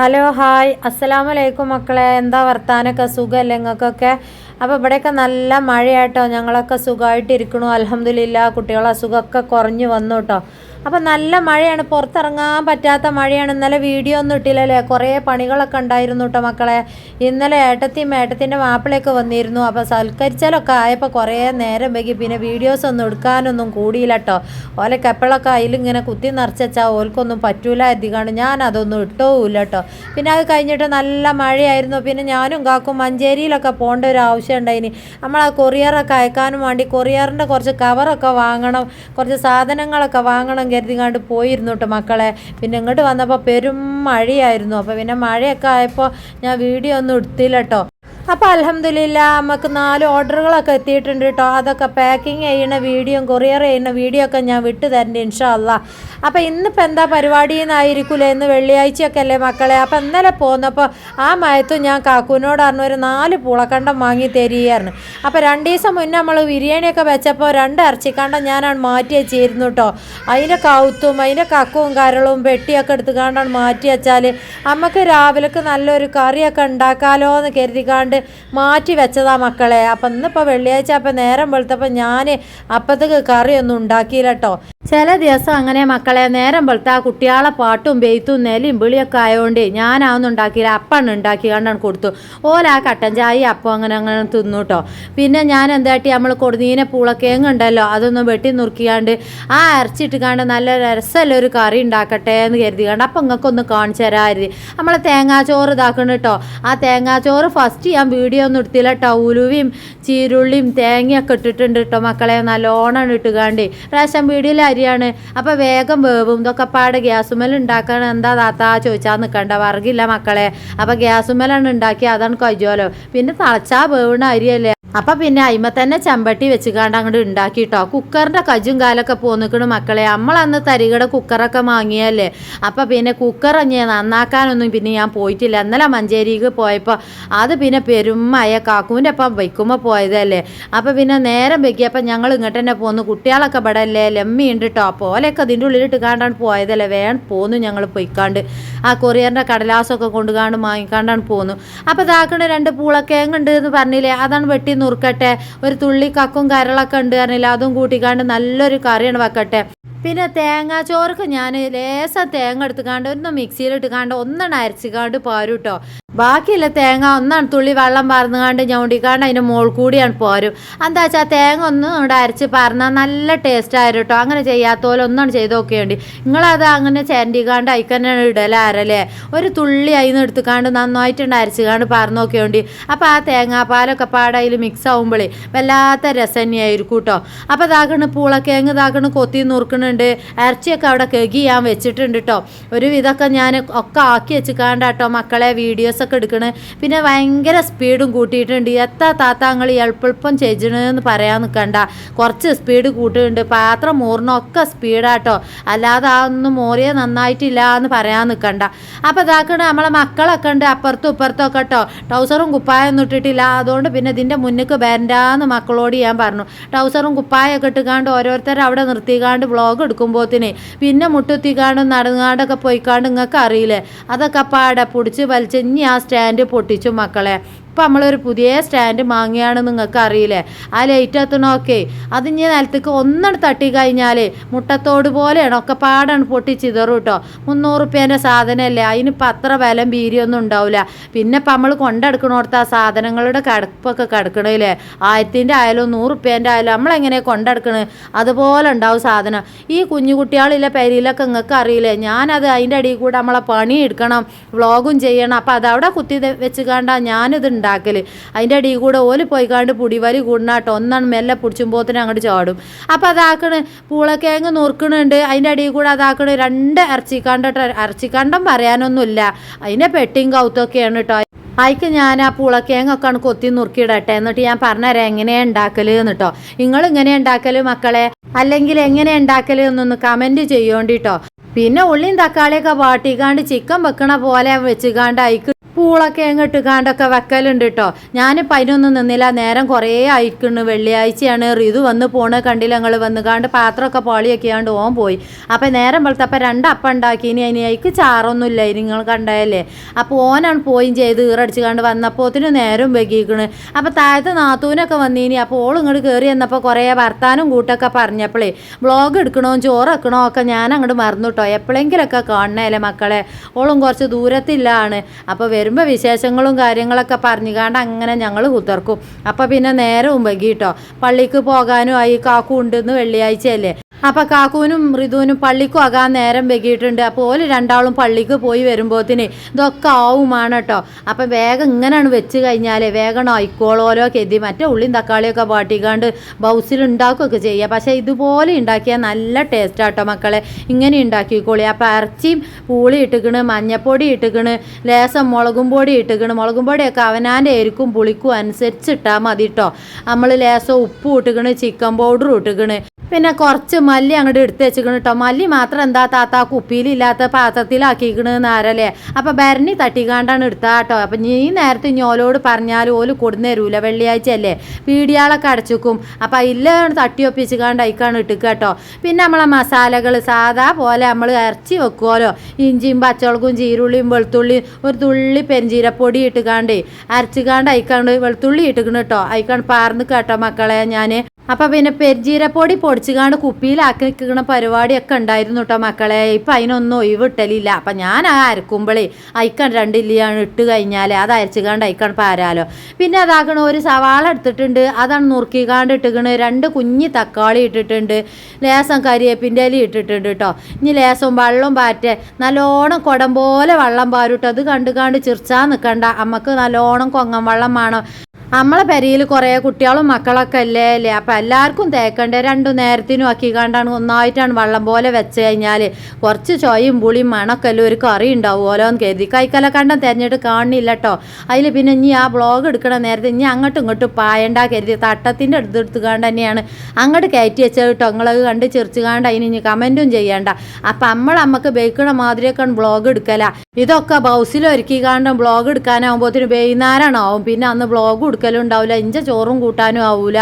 Hello hi. അസ്സലാമലൈക്കും മക്കളെ. എന്താ വർത്താനൊക്കെ? സുഖമല്ലേ നിങ്ങൾക്കൊക്കെ അപ്പോൾ ഇവിടെയൊക്കെ നല്ല മഴയായിട്ടോ ഞങ്ങളൊക്കെ സുഖമായിട്ട് അലഹമില്ല കുട്ടികളെ അസുഖമൊക്കെ കുറഞ്ഞു വന്നു കേട്ടോ. അപ്പോൾ നല്ല മഴയാണ്. പുറത്തിറങ്ങാൻ പറ്റാത്ത മഴയാണ്. ഇന്നലെ വീഡിയോ ഒന്നും ഇട്ടില്ലല്ലേ? കുറേ പണികളൊക്കെ ഉണ്ടായിരുന്നു കേട്ടോ മക്കളെ. ഇന്നലെ ഏട്ടത്തിയും ഏട്ടത്തിന്റെ മാപ്പിളയൊക്കെ വന്നിരുന്നു. അപ്പോൾ സൽക്കരിച്ചാലൊക്കെ ആയപ്പോൾ കുറേ നേരം വൈകി. പിന്നെ വീഡിയോസ് ഒന്നും എടുക്കാനൊന്നും കൂടിയില്ല കേട്ടോ ഓലൊക്കെ എപ്പോഴൊക്കെ അതിലിങ്ങനെ കുത്തി നിറച്ചാൽ ഓൽക്കൊന്നും പറ്റൂല അധികമാണ് ഞാൻ അതൊന്നും ഇട്ടോവില്ല കേട്ടോ പിന്നെ അത് കഴിഞ്ഞിട്ട് നല്ല മഴയായിരുന്നു. പിന്നെ ഞാനും കാക്കും മഞ്ചേരിയിലൊക്കെ പോകേണ്ട ഒരു ആവശ്യം ഉണ്ടായിനി. നമ്മൾ ആ കൊറിയറൊക്കെ അയക്കാനും വേണ്ടി കൊറിയറിന്റെ കുറച്ച് കവറൊക്കെ വാങ്ങണം. കുറച്ച് സാധനങ്ങളൊക്കെ വാങ്ങണം കരുതിങ്ങാണ്ട് പോയിരുന്നു കേട്ടോ മക്കളെ. പിന്നെ ഇങ്ങോട്ട് വന്നപ്പോൾ പെരും മഴയായിരുന്നു. അപ്പോൾ പിന്നെ മഴയൊക്കെ ആയപ്പോൾ ഞാൻ വീഡിയോ ഒന്നും എടുത്തില്ല കേട്ടോ അപ്പോൾ അലഹമില്ല നമുക്ക് നാല് ഓർഡറുകളൊക്കെ എത്തിയിട്ടുണ്ട് കേട്ടോ അതൊക്കെ പാക്കിങ് ചെയ്യുന്ന വീഡിയോയും കൊറിയർ ചെയ്യുന്ന വീഡിയോ ഒക്കെ ഞാൻ വിട്ടു തരേണ്ടി ഇൻഷാ അല്ലാ അപ്പോൾ ഇന്നിപ്പോൾ എന്താ പരിപാടി എന്നായിരിക്കില്ല ഇന്ന് വെള്ളിയാഴ്ചയൊക്കെ അല്ലേ മക്കളെ? അപ്പോൾ ഇന്നലെ പോന്നപ്പോൾ ആ മയത്തും ഞാൻ കാക്കൂനോട് പറഞ്ഞു ഒരു നാല് പൂളക്കണ്ടം വാങ്ങി തരികയായിരുന്നു അപ്പോൾ രണ്ട് ദിവസം മുന്നേ നമ്മൾ ബിരിയാണിയൊക്കെ വെച്ചപ്പോൾ രണ്ട് ഇറച്ചിക്കണ്ടം ഞാനാണ് മാറ്റി വെച്ചിരുന്നു കേട്ടോ അതിന്റെ കൗത്തും അതിന്റെ കക്കവും കരളും പെട്ടിയൊക്കെ എടുത്തുകൊണ്ടാണ് മാറ്റി വെച്ചാൽ നമുക്ക് രാവിലേക്ക് നല്ലൊരു കറിയൊക്കെ ഉണ്ടാക്കാലോ എന്ന് കരുതിക്കാണ്ട് മാറ്റി വെച്ചതാ മക്കളെ. അപ്പം ഇന്നിപ്പോൾ വെള്ളിയാഴ്ച അപ്പം നേരം വെളുത്തപ്പോൾ ഞാൻ അപ്പത്തേക്ക് കറിയൊന്നും ഉണ്ടാക്കിയില്ല കേട്ടോ ചില ദിവസം അങ്ങനെ മക്കളെ നേരം പോലത്തെ ആ കുട്ടികളെ പാട്ടും ബെയ്ത്തും നെലിയും വിളിയൊക്കെ ആയതുകൊണ്ട് ഞാനാവുന്ന ഉണ്ടാക്കിയില്ല. അപ്പാണ് ഉണ്ടാക്കി കണ്ടാണ് കൊടുത്തു. ഓല ആ കട്ടൻ ചായ അപ്പം അങ്ങനെ അങ്ങനെ തിന്നു കേട്ടോ പിന്നെ ഞാൻ എന്താട്ടി നമ്മൾ കൊടുന്നീനെ പൂളക്കേങ്ങ് ഉണ്ടല്ലോ അതൊന്നും വെട്ടി നുറുക്കിയാണ്ട് ആ അരച്ചിട്ട് കണ്ട് നല്ല രസമല്ല ഒരു കറി ഉണ്ടാക്കട്ടെ എന്ന് കരുതി കണ്ട് അപ്പം നിങ്ങൾക്കൊന്ന് കാണിച്ചു തരാമായിരുന്നു. നമ്മൾ തേങ്ങാച്ചോറ് ഇതാക്കണം കേട്ടോ ആ തേങ്ങാച്ചോറ് ഫസ്റ്റ് ഞാൻ വീഡിയോ ഒന്നും എടുത്തില്ല കേട്ടോ ഉലുവയും ചീരുള്ളിയും തേങ്ങയൊക്കെ ഇട്ടിട്ടുണ്ട് കേട്ടോ മക്കളെ. നല്ലോണം ഇട്ടുകാണ്ട്. വീഡിയോയിൽ വീടിലെ അരിയാണ് അപ്പോൾ വേഗം വേവും. ഇതൊക്കെ പാടെ ഗ്യാസുമേൽ ഉണ്ടാക്കാൻ എന്താ താത്ത ചോദിച്ചാൽ നിൽക്കണ്ട വർഗില്ല മക്കളെ. അപ്പോൾ ഗ്യാസുമേലാണ് ഉണ്ടാക്കി അതാണ് കഴിയുമല്ലോ പിന്നെ തളച്ചാ വേവണ അരിയല്ലേ? അപ്പം പിന്നെ അയിമ തന്നെ ചമ്പട്ടി വെച്ചുകാണ്ട് അങ്ങോട്ട് ഉണ്ടാക്കിട്ടോ. കുക്കറിന്റെ കജും കാലൊക്കെ പോന്നിക്കണു മക്കളെ. നമ്മളന്ന് തരികട കുക്കറൊക്കെ വാങ്ങിയല്ലേ അപ്പം പിന്നെ കുക്കർ ഞാൻ നന്നാക്കാനൊന്നും പിന്നെ ഞാൻ പോയിട്ടില്ല. ഇന്നലെ മഞ്ചേരിക്ക് പോയപ്പോൾ അത് പിന്നെ പെരുമയ കാക്കൂന്റെ അപ്പം വയ്ക്കുമ്പോൾ പോയതല്ലേ? അപ്പം പിന്നെ നേരം വെക്കിയപ്പോൾ ഞങ്ങൾ ഇങ്ങോട്ട് തന്നെ പോന്നു. കുട്ടികളൊക്കെ ഇവിടെ അല്ലേ ലെമ്മിയുണ്ട് കേട്ടോ പോലെയൊക്കെ അതിന്റെ ഉള്ളിലിട്ട് കാണ്ടാണ് പോയതല്ലേ? വേണം പോന്നു ഞങ്ങൾ പൊയ്ക്കാണ്ട്. ആ കൊറിയറിന്റെ കടലാസൊക്കെ കൊണ്ടുകാണ്ട് വാങ്ങിക്കാണ്ടാണ് പോന്നു. അപ്പോൾ ഇതാക്കണ രണ്ട് പൂളക്കേങ്ങുണ്ട് എന്ന് പറഞ്ഞില്ലേ? അതാണ് വെട്ടി നുറുക്കട്ടെ. ഒരു തുള്ളി കക്കും കരളൊക്കെ ഉണ്ട് പറഞ്ഞില്ല. അതും കൂട്ടിക്കാണ്ട് നല്ലൊരു കറിയാണ് വെക്കട്ടെ. പിന്നെ തേങ്ങാച്ചോർക്ക് ഞാൻ ലേശം തേങ്ങ എടുത്തുകാണ്ട് ഒന്ന് മിക്സിയിലിട്ടുകാണ്ട് ഒന്നെണ്ണം അരച്ചുകാണ്ട് പോരും കേട്ടോ ബാക്കിയുള്ള തേങ്ങ ഒന്നാണ് തുള്ളി വെള്ളം പറന്നുകാണ്ട് ഞൊണ്ടിക്കാണ്ട് അതിന്റെ മോൾ കൂടിയാണ് പോരും. എന്താ വെച്ചാൽ തേങ്ങ ഒന്ന് ഇവിടെ അരച്ച് പറഞ്ഞാൽ നല്ല ടേസ്റ്റ് ആയിരുന്നു കേട്ടോ അങ്ങനെ ചെയ്യാത്തോലെ ഒന്നാണ് ചെയ്ത് നോക്കിയുണ്ട്. നിങ്ങളത് അങ്ങനെ ചേണ്ടിക്കാണ്ട് അയക്കന്നെയാണ് ഇടലാരല്ലേ ഒരു തുള്ളി അതിൽ നിന്ന് എടുത്തുകാണ്ട് നന്നായിട്ടുണ്ട് അരച്ചുകാണ്ട് പറഞ്ഞു നോക്കിയോണ്ട്. അപ്പോൾ ആ തേങ്ങാപ്പാലൊക്കെ പാടെ അതിൽ മിക്സ് ആകുമ്പോഴേ വല്ലാത്ത രസം തന്നെയായിരിക്കും കേട്ടോ അപ്പോൾ ഇതാക്കണ് പൂളക്കേങ്ങ് ഇതാക്കണ് കൊത്തി നുറുക്കണുണ്ട് ഇറച്ചിയൊക്കെ അവിടെ കെകി ഞാൻ വെച്ചിട്ടുണ്ട് കേട്ടോ ഒരു വിധമൊക്കെ ഞാൻ ഒക്കെ ആക്കി വെച്ചിക്കാണ്ട് കേട്ടോ മക്കളെ വീഡിയോസൊക്കെ എടുക്കണ്. പിന്നെ ഭയങ്കര സ്പീഡും കൂട്ടിയിട്ടുണ്ട്. എത്ര താത്താങ്ങൾ എളുപ്പം ചെയ്യണമെന്ന് പറയാൻ നിൽക്കണ്ട കുറച്ച് സ്പീഡ് കൂട്ടുന്നുണ്ട് പാത്രം മൂറിനൊക്കെ സ്പീഡാട്ടോ അല്ലാതെ ആ ഒന്നും മോറിയ നന്നായിട്ടില്ല എന്ന് പറയാൻ നിൽക്കണ്ട അപ്പോൾ ഇതാക്കണ നമ്മളെ മക്കളൊക്കെ ഉണ്ട് അപ്പുറത്തും ഇപ്പുറത്തും ഒക്കെ കേട്ടോ ടൗസറും കുപ്പായൊന്നും ഇട്ടിട്ടില്ല. അതുകൊണ്ട് പിന്നെ ഇതിന്റെ മുന്നിക്ക് വരണ്ടാന്ന് മക്കളോട് ഞാൻ പറഞ്ഞു. ടൗസറും കുപ്പായൊക്കെ ഇട്ടുകാണ്ട് ഓരോരുത്തരും അവിടെ നിർത്തിക്കാണ്ട് വ്ളോഗ് എടുക്കുമ്പോത്തിന് പിന്നെ മുട്ടുത്തി കാണും നടങ്ങാണ്ടൊക്കെ പോയിക്കാണ്ട് നിങ്ങൾക്ക് അറിയില്ലേ? അതൊക്കെ പാടെ പിടിച്ച് വലിച്ച് ഇനി ആ സ്റ്റാൻഡ് പൊട്ടിച്ചു മക്കളെ. ഇപ്പം നമ്മളൊരു പുതിയ സ്റ്റാൻഡ് മാങ്ങിയാണ് നിങ്ങൾക്ക് അറിയില്ലേ ആ ലൈറ്റ് എത്തണമൊക്കെ അത് ഇനി നിലത്തേക്ക് ഒന്നും തട്ടി കഴിഞ്ഞാൽ മുട്ടത്തോട് പോലെയാണ്. ഒക്കെ പാടാണ് പൊട്ടിച്ചിതറും കേട്ടോ മുന്നൂറ് റുപ്യേന്റെ സാധനമല്ലേ അതിനിപ്പോൾ അത്ര വില ബീരിയൊന്നും ഉണ്ടാവില്ല പിന്നെ ഇപ്പം നമ്മൾ കൊണ്ടെടുക്കണോടത്ത് ആ സാധനങ്ങളുടെ കടുപ്പൊക്കെ കിടക്കണില്ലേ? ആയിരത്തിന്റെ ആയാലും നൂറ് റുപ്യേന്റെ ആയാലും നമ്മളെങ്ങനെ കൊണ്ടെടുക്കണേ? അതുപോലെ ഉണ്ടാവും സാധനം. ഈ കുഞ്ഞു കുട്ടികളിലെ പെരിയിലൊക്കെ നിങ്ങൾക്ക് അറിയില്ലേ ഞാനത് അതിന്റെ അടിയിൽ കൂടെ നമ്മളെ പണി എടുക്കണം വ്ളോഗും ചെയ്യണം. അപ്പോൾ അതവിടെ കുത്തി വെച്ച് കണ്ടാൽ ഞാനിത് ഉണ്ടാക്കൽ അതിന്റെ അടിയിൽ കൂടെ ഓൽ പോയിക്കാണ്ട് പുടിവലി കൂടുന്നാട്ടോ ഒന്നാണ് മെല്ലെ പിടിച്ചുമ്പോത്തിന് അങ്ങോട്ട് ചാടും. അപ്പം അതാക്കണ് പൂളക്കേങ്ങ് നുറുക്കണുണ്ട്. അതിന്റെ അടിയിൽ കൂടെ അതാക്കണ് രണ്ട് ഇറച്ചിക്കാണ്ട ഇറച്ചിക്കണ്ടം പറയാനൊന്നുമില്ല. അതിന്റെ പെട്ടിയും കൗത്തൊക്കെയാണ് കേട്ടോ അതിക്ക് ഞാൻ ആ പുളക്കേങ്ങൊക്കെയാണ് കൊത്തി നുറുക്കിയിടട്ടെ. എന്നിട്ട് ഞാൻ പറഞ്ഞുതരാം എങ്ങനെയാണ് ഉണ്ടാക്കൽ എന്നിട്ടോ നിങ്ങൾ ഇങ്ങനെ ഉണ്ടാക്കൽ മക്കളെ? അല്ലെങ്കിൽ എങ്ങനെ ഉണ്ടാക്കൽ എന്നൊന്ന് കമന്റ് ചെയ്യോണ്ടിട്ടോ പിന്നെ ഉള്ളിയും തക്കാളിയൊക്കെ വാട്ടിക്കാണ്ട് ചിക്കൻ വെക്കണ പോലെ വെച്ചുകാണ്ട് അതിക്ക് പൂളൊക്കെ എങ്ങോട്ട് കാണ്ടൊക്കെ വെക്കലുണ്ട് കേട്ടോ ഞാനിപ്പോൾ അതിനൊന്നും നിന്നില്ല. നേരം കുറേ ആയിരിക്കുന്നു വെള്ളിയാഴ്ചയാണ്. റിതു വന്ന് പോണ. കണ്ടില്ല ഞങ്ങൾ വന്ന് കാണ്ട് പാത്രമൊക്കെ പാളിയൊക്കെയാണ്ട് ഓൻ പോയി. അപ്പം നേരം പോലത്തെ അപ്പം രണ്ടപ്പം ഉണ്ടാക്കി ഇനി അതിന് അതിക്ക് ചാറൊന്നുമില്ല നിങ്ങൾ കണ്ടായല്ലേ? അപ്പോൾ ഓനാണ് പോയും ചെയ്ത് ഈറടിച്ച് കണ്ട് വന്നപ്പോത്തിന് നേരം വെക്കിക്കണ് അപ്പോൾ താഴത്തെ നാത്തൂനൊക്കെ വന്നീനി. അപ്പോൾ ഓൾ ഇങ്ങോട്ട് കയറി വന്നപ്പോൾ കുറേ വർത്താനം കൂട്ടൊക്കെ പറഞ്ഞപ്പോഴേ ബ്ലോഗ് എടുക്കണോ? ചോറ് വെക്കണോ? ഒക്കെ ഞാൻ അങ്ങോട്ട് മറന്നു കേട്ടോ എപ്പോഴെങ്കിലൊക്കെ കാണണേലേ മക്കളെ. ഓളും കുറച്ച് ദൂരത്തില്ലാണ് അപ്പോൾ വരുമ്പോൾ വിശേഷങ്ങളും കാര്യങ്ങളൊക്കെ പറഞ്ഞുകാണ്ട് അങ്ങനെ ഞങ്ങൾ കുത്തർക്കും. അപ്പോൾ പിന്നെ നേരവും കേട്ടോ പള്ളിക്ക് പോകാനും ആയി കാക്കു ഉണ്ടെന്ന് വെള്ളിയാഴ്ചയല്ലേ? അപ്പം കാക്കൂനും ഋതുവിനും പള്ളിക്കും ആകാൻ നേരം വെകിയിട്ടുണ്ട്. അപ്പോൾ ഓൽ രണ്ടാളും പള്ളിക്ക് പോയി വരുമ്പോത്തിന് ഇതൊക്കെ ആവുമാണ് കേട്ടോ അപ്പം വേഗം ഇങ്ങനെയാണ് വെച്ച് കഴിഞ്ഞാൽ വേഗം ആയിക്കോളോലോ കെതി മറ്റേ ഉള്ളിയും തക്കാളിയൊക്കെ വാട്ടിക്കാണ്ട് ബൗസിൽ ഉണ്ടാക്കുകയൊക്കെ ചെയ്യുക. പക്ഷേ ഇതുപോലെ ഉണ്ടാക്കിയാൽ നല്ല ടേസ്റ്റ് ആട്ടോ മക്കളെ. ഇങ്ങനെ ഉണ്ടാക്കിക്കോളി. അപ്പം ഇറച്ചിയും പൂളി ഇട്ടുക്കണ് മഞ്ഞപ്പൊടി ഇട്ടുക്കണ് ലേസം മുളകും പൊടി ഇട്ടുക്കണ്. മുളകും പൊടിയൊക്കെ അവനാന്റെ എരിക്കും പുളിക്കും അനുസരിച്ച് ഇട്ടാൽ മതി കേട്ടോ നമ്മൾ ലേസം ഉപ്പ് ഇട്ടുക്കണ് ചിക്കൻ പൗഡർ ഇട്ടുക്കണ്. പിന്നെ കുറച്ച് മല്ലി അങ്ങോട്ട് എടുത്ത് വെച്ചിക്കണം കേട്ടോ. മല്ലി മാത്രം എന്താ താത്ത കുപ്പിയിലില്ലാത്ത പാത്രത്തിലാക്കിക്കണെന്ന് ആരല്ലേ? അപ്പം ഭരണി തട്ടിക്കാണ്ടാണ് എടുത്താ കേട്ടോ. അപ്പം നീ നേരത്തെ ഞോലോട് പറഞ്ഞാൽ ഓൽ കൊടുന്നു തരൂല വെള്ളിയാഴ്ച അല്ലേ പീടിയാളൊക്കെ അടച്ചുക്കും. അപ്പം അതിൽ തട്ടി ഒപ്പിച്ചുകാണ്ട് അയക്കാണ് ഇട്ടുക കേട്ടോ. പിന്നെ നമ്മളെ മസാലകൾ സാധാ പോലെ നമ്മൾ ഇറച്ചി വെക്കുമല്ലോ ഇഞ്ചിയും പച്ചമുളകും ചീരുള്ളിയും വെളുത്തുള്ളിയും ഒരു തുള്ളി പെരിഞ്ചീരപ്പൊടി ഇട്ടുകാണ്ട് അരച്ചുകാണ്ട് അയക്കാണ്ട് വെളുത്തുള്ളി ഇട്ടുക്കണ് കേട്ടോ. അയക്കാണ്ട് പാർന്ന് കേട്ടോ മക്കളെ ഞാൻ അപ്പം പിന്നെ പെരുജീരപ്പൊടി പൊടിച്ചുകാണ്ട് കുപ്പിയിലാക്കി നിൽക്കുന്ന പരിപാടിയൊക്കെ ഉണ്ടായിരുന്നു കേട്ടോ മക്കളെ. ഇപ്പം അതിനൊന്നും ഒഴിവിട്ടലില്ല. അപ്പം ഞാൻ ആ അരക്കുമ്പോഴേ അയക്കാൻ രണ്ടില്ലാണ് ഇട്ട് കഴിഞ്ഞാൽ അത് അരച്ചുകാണ്ട് അയക്കാൻ പാരാലോ. പിന്നെ അതാക്കണ ഒരു സവാള എടുത്തിട്ടുണ്ട്. അതാണ് നുറുക്കിക്കാണ്ട് ഇട്ടുകണ് രണ്ട് കുഞ്ഞി തക്കാളി ഇട്ടിട്ടുണ്ട്. ലേസം കരിയേപ്പിന്റെ ഇല ഇട്ടിട്ടുണ്ട് കേട്ടോ ഇനി ലേസം വെള്ളം പാറ്റേ. നല്ലോണം കുടം പോലെ വെള്ളം പാരുട്ടോ അത് കണ്ട് കണ്ട് ചിർച്ചാൻ നിൽക്കണ്ട അമ്മയ്ക്ക് നല്ലോണം കൊങ്ങൻ വെള്ളം വേണം. നമ്മളെ പെരയിൽ കുറേ കുട്ടികളും മക്കളൊക്കെ അല്ലേ അല്ലേ? അപ്പം എല്ലാവർക്കും തേക്കണ്ടേ? രണ്ടു നേരത്തിനും ആക്കി കണ്ടാണ് ഒന്നായിട്ടാണ് വെള്ളം പോലെ വെച്ച് കഴിഞ്ഞാൽ കുറച്ച് ചോയും പുളിയും മണക്കല്ലോ ഒരു കറി ഉണ്ടാവുമല്ലോ എന്ന് കരുതി. കൈക്കല കണ്ടം തിരഞ്ഞിട്ട് കാണില്ല കേട്ടോ അതിൽ പിന്നെ ഇനി ആ ബ്ലോഗ് എടുക്കണ നേരത്തെ ഇനി അങ്ങോട്ടും ഇങ്ങോട്ടും പായണ്ട കരുതി. തട്ടത്തിന്റെ അടുത്ത് എടുത്ത് കാണ്ട് തന്നെയാണ് അങ്ങോട്ട് കയറ്റി വെച്ചത് കേട്ടോ നിങ്ങളത് കണ്ട് ചിരിച്ച് കാണ്ട് അതിന് ഇനി കമന്റും ചെയ്യണ്ട. അപ്പം നമ്മൾ നമുക്ക് ബേക്കണ മാതിരിയൊക്കെ ബ്ലോഗ് എടുക്കല. ഇതൊക്കെ ബൗസിൽ ഒരുക്കി കാണ്ടും ബ്ലോഗ് എടുക്കാനാകുമ്പോഴത്തേന് വൈകുന്നേരമാണാവും പിന്നെ അന്ന് ബ്ലോഗ് എടുക്കലും ഉണ്ടാവില്ല ഇഞ്ച ചോറും കൂട്ടാനും ആവൂല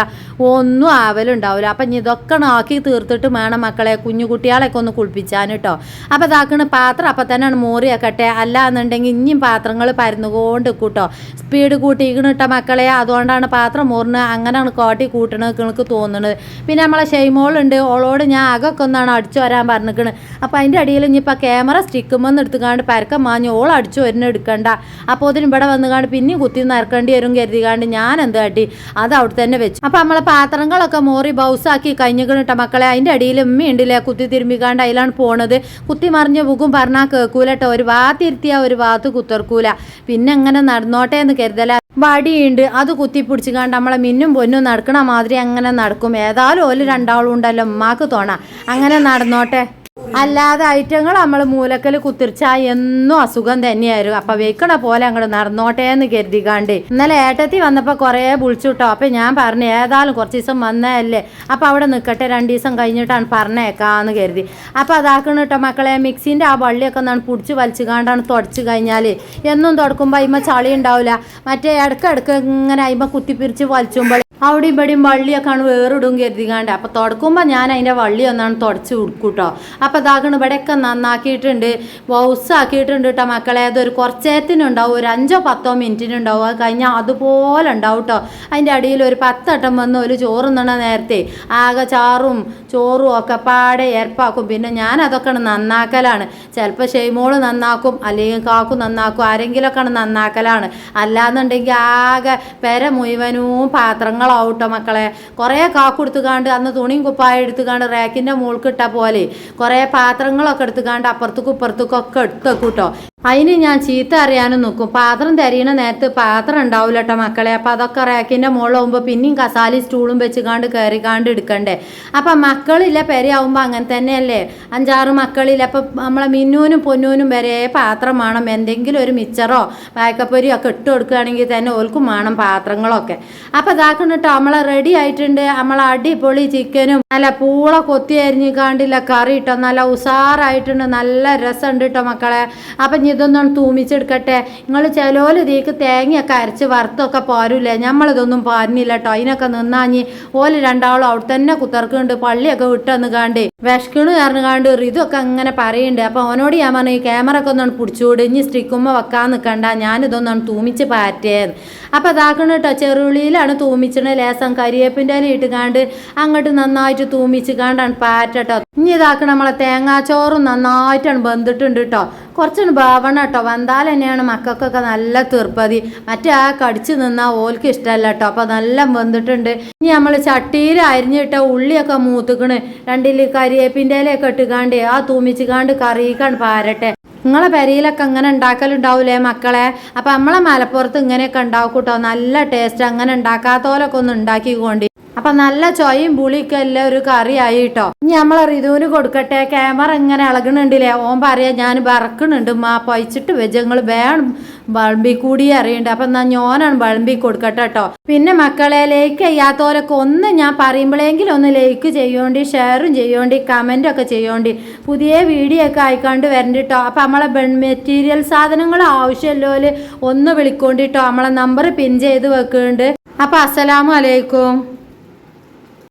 ഒന്നും ആവലുണ്ടാവില്ല അപ്പം ഇതൊക്കെ ആക്കി തീർത്തിട്ട് വേണം മക്കളെ കുഞ്ഞു കുട്ടികളെയൊക്കെ ഒന്ന് കുളിപ്പിച്ചാൻ കേട്ടോ അപ്പം ഇതാക്കണ പാത്രം അപ്പം തന്നെയാണ് മോറിയാക്കട്ടെ. അല്ല എന്നുണ്ടെങ്കിൽ ഇനിയും പാത്രങ്ങൾ പരന്നുകൊണ്ട് കൂട്ടോ സ്പീഡ് കൂട്ടിക്കണ കേട്ടോ മക്കളെ അതുകൊണ്ടാണ് പാത്രം മോറിന് അങ്ങനെയാണ് കോട്ടി കൂട്ടണത് എനിക്ക് തോന്നുന്നത് പിന്നെ നമ്മളെ ഷെയ്മോളുണ്ട് ഓളോട് ഞാൻ അകൊക്കെ ഒന്നാണ് അടിച്ചു വരാൻ പറഞ്ഞിരിക്കുന്നത് അപ്പം അതിന്റെ അടിയിൽ ഇനിയിപ്പോൾ ക്യാമറ സ്റ്റിക്കുമെന്ന് എടുത്തുകാണ്ട് പരക്കം മാഞ്ഞ് ഓൾ അടിച്ചു വരുന്ന എടുക്കണ്ട. അപ്പോൾ അതിന് ഇവിടെ വന്നുകാണ്ട് പിന്നെയും കുത്തി നിറക്കേണ്ടി വരും കരുതികാണ്ട് ഞാൻ എന്ത് അടി അത് അവിടെ തന്നെ വെച്ചു. അപ്പം നമ്മളെ പാത്രങ്ങളൊക്കെ മോറി ബൗസാക്കി കഴിഞ്ഞിട്ട് മക്കളെ. അതിന്റെ അടിയിൽ ഉമ്മയുണ്ടല്ലേ കുത്തി തിരുമ്പിക്കാണ്ട് അതിലാണ് പോണത്. കുത്തി മറിഞ്ഞ് പോകും പറഞ്ഞാൽ കേൾക്കൂലട്ടോ ഒരു വാത്തിരുത്തിയ ഒരു വാത്ത് കുത്തിർക്കൂല. പിന്നെ എങ്ങനെ നടന്നോട്ടെ എന്ന് കരുതല. വടിയുണ്ട്. അത് കുത്തി പിടിച്ചുകാണ്ട് നമ്മളെ മിന്നും പൊന്നും നടക്കണ മാതിരി അങ്ങനെ നടക്കും. ഏതായാലും ഓൽ രണ്ടാളും ഉണ്ടല്ലോ ഉമ്മാക്ക് തോണ. അങ്ങനെ നടന്നോട്ടെ. അല്ലാതെ ഐറ്റങ്ങൾ നമ്മൾ മൂലക്കൽ കുത്തിരിച്ചാൽ എന്നും അസുഖം തന്നെയായിരുന്നു. അപ്പൊ വെക്കണ പോലെ അങ്ങോട്ട് നടന്നോട്ടെ എന്ന് കരുതിക്കാണ്ട്. ഇന്നലെ ഏട്ടത്തി വന്നപ്പോൾ കുറേ വിളിച്ചുട്ടോ. അപ്പൊ ഞാൻ പറഞ്ഞു ഏതായാലും കുറച്ച് ദിവസം വന്നതല്ലേ. അപ്പൊ അവിടെ നിൽക്കട്ടെ രണ്ട് ദിവസം കഴിഞ്ഞിട്ടാണ് പറഞ്ഞേക്കാന്ന് കരുതി. അപ്പൊ അതാക്കണ കേട്ടോ മക്കളെ മിക്സിന്റെ ആ വള്ളിയൊക്കെ ഒന്നാണ് പിടിച്ച് വലിച്ചു കാണ്ടാണ് തുടച്ചു കഴിഞ്ഞാൽ എന്നും തുടക്കുമ്പോൾ അയിമ ചളി ഉണ്ടാവില്ല മറ്റേ ഇടക്കിടക്ക് ഇങ്ങനെ അയിമ കുത്തിപ്പിരിച്ച് വലിച്ചുമ്പോൾ അവിടെയും ഇവിടെയും വള്ളിയൊക്കെയാണ് വേറിടും കരുതികാണ്ട് അപ്പോൾ തുടക്കുമ്പോൾ ഞാൻ അതിന്റെ വള്ളി ഒന്നാണ് തുടച്ച് കൊടുക്കൂട്ടോ അപ്പോൾ ഇതാക്കണ ഇവിടെയൊക്കെ നന്നാക്കിയിട്ടുണ്ട്. ബൗസ് ആക്കിയിട്ടുണ്ട് കേട്ടോ മക്കളെ. അതൊരു കുറച്ചേരത്തിനുണ്ടാവും. ഒരു അഞ്ചോ പത്തോ മിനിറ്റിനുണ്ടാവും. അത് കഴിഞ്ഞാൽ അതുപോലെ ഉണ്ടാവും കേട്ടോ അതിന്റെ അടിയിൽ ഒരു പത്തട്ടം വന്ന് ഒരു ചോറ് ചോറുന്നണ നേരത്തെ ആകെ ചാറും ചോറും ഒക്കെ പാടെ ഏർപ്പാക്കും. പിന്നെ ഞാൻ അതൊക്കെ നന്നാക്കലാണ്. ചിലപ്പോൾ ഷെയ്മോൾ നന്നാക്കും അല്ലെങ്കിൽ കാക്കു നന്നാക്കും. ആരെങ്കിലുമൊക്കെ നന്നാക്കലാണ്. അല്ലാന്നുണ്ടെങ്കിൽ ആകെ പെര മുഴുവനും പാത്രങ്ങളാവട്ടോ മക്കളെ. കുറേ എടുത്തുകാണ്ട് അന്ന് തുണിയും കുപ്പായം എടുത്തുകാണ്ട് റാക്കിന്റെ മുകൾക്ക് ഇട്ട പോലെ. കുറേ പാത്രങ്ങളൊക്കെ എടുത്തുകാണ്ട് അപ്പുറത്തേക്കും ഇപ്പുറത്തേക്കും ഒക്കെ എടുത്തേക്കൂട്ടോ കേട്ടോ അതിന് ഞാൻ ചീത്ത അറിയാനും നോക്കും. പാത്രം തരീണ നേരത്ത് പാത്രം ഉണ്ടാവില്ല കേട്ടോ മക്കളെ. അപ്പം അതൊക്കെ റാക്കിന്റെ മുകളിലാവുമ്പോൾ പിന്നെയും കസാലി സ്റ്റൂളും വെച്ചുകാണ്ട് കയറിക്കാണ്ട് എടുക്കണ്ടേ. അപ്പം മക്കളില്ല പെരയാവുമ്പോൾ അങ്ങനെ തന്നെയല്ലേ? അഞ്ചാറ് മക്കളില്ല അപ്പം നമ്മളെ മിന്നൂനും പൊന്നൂനും വരെ പാത്രം വേണം. എന്തെങ്കിലും ഒരു മിച്ചറോ പാക്കപ്പൊരിയോ ഒക്കെ ഇട്ട് കൊടുക്കുകയാണെങ്കിൽ തന്നെ ഓൽക്കും വേണം പാത്രങ്ങളൊക്കെ. അപ്പം ഇതാക്കണം കേട്ടോ നമ്മളെ റെഡി ആയിട്ടുണ്ട്. നമ്മളെ അടിപൊളി ചിക്കനും നല്ല പൂള കൊത്തി അരിഞ്ഞ് കാണ്ടില്ല കറി ഇട്ടോ. നല്ല ഉസാറായിട്ടുണ്ട്. നല്ല രസമുണ്ട് കേട്ടോ മക്കളെ. അപ്പം ഇതൊന്നും തൂമിച്ചെടുക്കട്ടെ. നിങ്ങൾ ചിലോൽ ഇതേക്ക് തേങ്ങയൊക്കെ അരച്ച് വറുത്തൊക്കെ പോരൂലേ? നമ്മളിതൊന്നും പാരുന്നില്ല കേട്ടോ അതിനൊക്കെ നിന്നാഞ്ഞി ഓൽ രണ്ടാളും അവിടെ തന്നെ കുത്തർക്കുന്നുണ്ട് പള്ളിയൊക്കെ വിട്ടെന്ന് കാണ്ട് വിഷക്കണു കാരണം കാണ്ട് ഇതൊക്കെ അങ്ങനെ പറയുന്നുണ്ട് അപ്പൊ അവനോട് ഞാൻ പറഞ്ഞു ഈ ക്യാമറ ഒക്കെ ഒന്നാണ് പിടിച്ചുകൂടി ഇനി സ്റ്റിക്കുമ്മ വെക്കാൻ നിൽക്കണ്ട ഞാനിതൊന്നാണ് തൂമിച്ച് പാറ്റേന്ന് അപ്പൊ അതാക്കണം കേട്ടോ ചെറുള്ളിയിലാണ് തൂമിച്ചണ ലേസം കരിയേപ്പിന്റെ ഇട്ട് കാണ്ട് അങ്ങോട്ട് നന്നായിട്ട് തൂമിച്ച് കാണ്ടാണ് പാറ്റട്ടോ ഇനി ഇതാക്കണം നമ്മളെ തേങ്ങാച്ചോറും നന്നായിട്ടാണ് ബന്ധിട്ടുണ്ട് കേട്ടോ കുറച്ചൊന്ന് ബാവണം കേട്ടോ. വന്നാൽ തന്നെയാണ് മക്കൾക്കൊക്കെ നല്ല തീർപ്പതി. മറ്റേ ആ കടിച്ചു നിന്നാൽ ഓൽക്ക് ഇഷ്ടമല്ല കേട്ടോ. അപ്പോൾ നല്ല വെന്തിട്ടുണ്ട്. ഇനി നമ്മൾ ചട്ടിയിൽ അരിഞ്ഞിട്ട ഉള്ളിയൊക്കെ മൂത്തുക്കണ്. രണ്ടിൽ കരിയേപ്പിന്റെ ഇലയൊക്കെ ഇട്ടുകാണ്ട് ആ തൂമിച്ച് കാണ്ട് കറിയിക്കാണ് പാരട്ടെ. നിങ്ങളെ പെരയിലൊക്കെ അങ്ങനെ ഉണ്ടാക്കലുണ്ടാവൂലേ മക്കളെ? അപ്പം നമ്മളെ മലപ്പുറത്ത് ഇങ്ങനെയൊക്കെ ഉണ്ടാവും കേട്ടോ നല്ല ടേസ്റ്റ് അങ്ങനെ ഉണ്ടാക്കാത്തോലൊക്കെ ഒന്ന് ഉണ്ടാക്കിക്കൊണ്ട്. അപ്പൊ നല്ല ചൊയും പുളിയൊക്കെ എല്ലാം ഒരു കറിയായി കേട്ടോ ഇനി നമ്മളെ റിതുവിന് കൊടുക്കട്ടെ. ക്യാമറ ഇങ്ങനെ ഇളകണുണ്ടില്ലേ? ഓൻ പറയാ ഞാൻ വറക്കണുണ്ട് മാ പൊയ്ച്ചിട്ട് വെജങ്ങൾ വേണം വളമ്പി കൂടി അറിയണ്ട്. അപ്പൊ എന്നാ ഞാനാണ് വളമ്പി കൊടുക്കട്ടെ കേട്ടോ പിന്നെ മക്കളെ ലൈക്ക് ചെയ്യാത്തവരൊക്കെ ഒന്ന് ഞാൻ പറയുമ്പോഴെങ്കിലും ഒന്ന് ലൈക്ക് ചെയ്യോണ്ടി ഷെയറും ചെയ്യോണ്ടി കമന്റ് ഒക്കെ ചെയ്യോണ്ടി. പുതിയ വീഡിയോ ഒക്കെ ആയിക്കാണ്ട് വരണ്ട കേട്ടോ അപ്പൊ നമ്മളെ മെറ്റീരിയൽ സാധനങ്ങൾ ആവശ്യമല്ലോ ഒന്ന് വിളിക്കോണ്ടിട്ടോ നമ്മളെ നമ്പർ പിൻ ചെയ്ത് വെക്കുന്നുണ്ട് അപ്പൊ അസ്സലാമു അലൈക്കും.